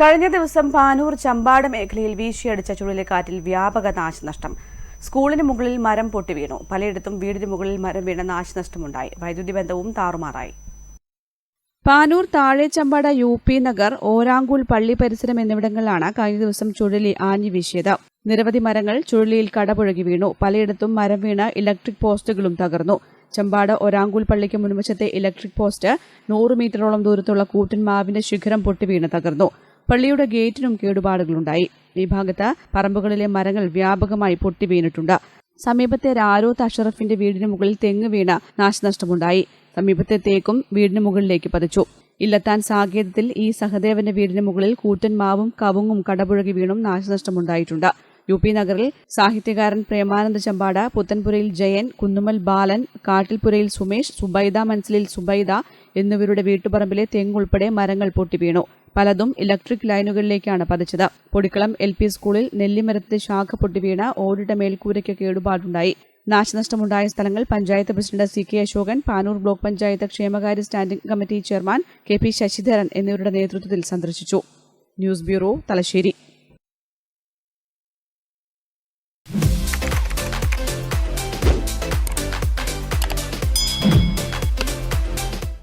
കഴിഞ്ഞ ദിവസം പാനൂർ ചമ്പാട് മേഖലയിൽ വീശിയടിച്ച ചുഴലിക്കാറ്റിൽ വ്യാപക നാശനഷ്ടം. സ്കൂളിന് മുകളിൽ മരം പൊട്ടി വീണു. പലയിടത്തും വീടിന് മുകളിൽ മരം വീണ നാശനഷ്ടമുണ്ടായി. വൈദ്യുതി ബന്ധവും താറുമാറായി. പാനൂർ താഴെച്ചമ്പാട യു പി നഗർ ഓരാങ്കൂൽ പള്ളി പരിസരം എന്നിവിടങ്ങളിലാണ് കഴിഞ്ഞ ദിവസം ചുഴലി ആഞ്ഞു വീശിയത്. നിരവധി മരങ്ങൾ ചുഴലിയിൽ കടപുഴകി വീണു. പലയിടത്തും മരം വീണ് ഇലക്ട്രിക് പോസ്റ്റുകളും തകർന്നു. ചമ്പാട് ഒരാങ്കൂൽ പള്ളിക്ക് മുൻവശത്തെ ഇലക്ട്രിക് പോസ്റ്റ് നൂറ് മീറ്ററോളം ദൂരത്തുള്ള കൂറ്റൻ മാവിന്റെ ശിഖരം പൊട്ടിവീണ് തകർന്നു. പള്ളിയുടെ ഗേറ്റിനും കേടുപാടുകളുണ്ടായി. ഈ ഭാഗത്ത് പറമ്പുകളിലെ മരങ്ങൾ വ്യാപകമായി പൊട്ടിവീണിട്ടുണ്ട്. സമീപത്തെ രാരോത്ത് അഷറഫിന്റെ വീടിന് മുകളിൽ തെങ്ങ് വീണ നാശനഷ്ടമുണ്ടായി. സമീപത്തെ തേക്കും വീടിന് മുകളിലേക്ക് പതിച്ചു. ഇല്ലത്താൻ സാകേതത്തിൽ ഈ സഹദേവന്റെ വീടിന് മുകളിൽ കൂറ്റൻ മാവും കവുങ്ങും കടപുഴകി വീണും നാശനഷ്ടമുണ്ടായിട്ടുണ്ട്. യു പി നഗറിൽ സാഹിത്യകാരൻ പ്രേമാനന്ദ ചമ്പാട് പുത്തൻപുരയിൽ ജയൻ കുന്നുമൽ ബാലൻ കാട്ടിൽപുരയിൽ സുമേഷ് സുബൈദ മൻസിലിൽ സുബൈദ എന്നിവരുടെ വീട്ടുപറമ്പിലെ തെങ്ങുൾപ്പെടെ മരങ്ങൾ പൊട്ടിവീണു പലതും ഇലക്ട്രിക് ലൈനുകളിലേക്കാണ് പതിച്ചത്. പൊടിക്കളം എൽ പി സ്കൂളിൽ നെല്ലിമരത്തെ ശാഖ പൊട്ടിവീണ് ഓടിട്ട മേൽക്കൂരയ്ക്ക് കേടുപാടുണ്ടായി. നാശനഷ്ടമുണ്ടായ സ്ഥലങ്ങൾ panchayat president C K Ashokan Panoor block panchayat ക്ഷേമകാര്യ standing committee chairman K P Sasidharan എന്നിവരുടെ നേതൃത്വത്തിൽ സന്ദർശിച്ചു. News bureau Thalassery.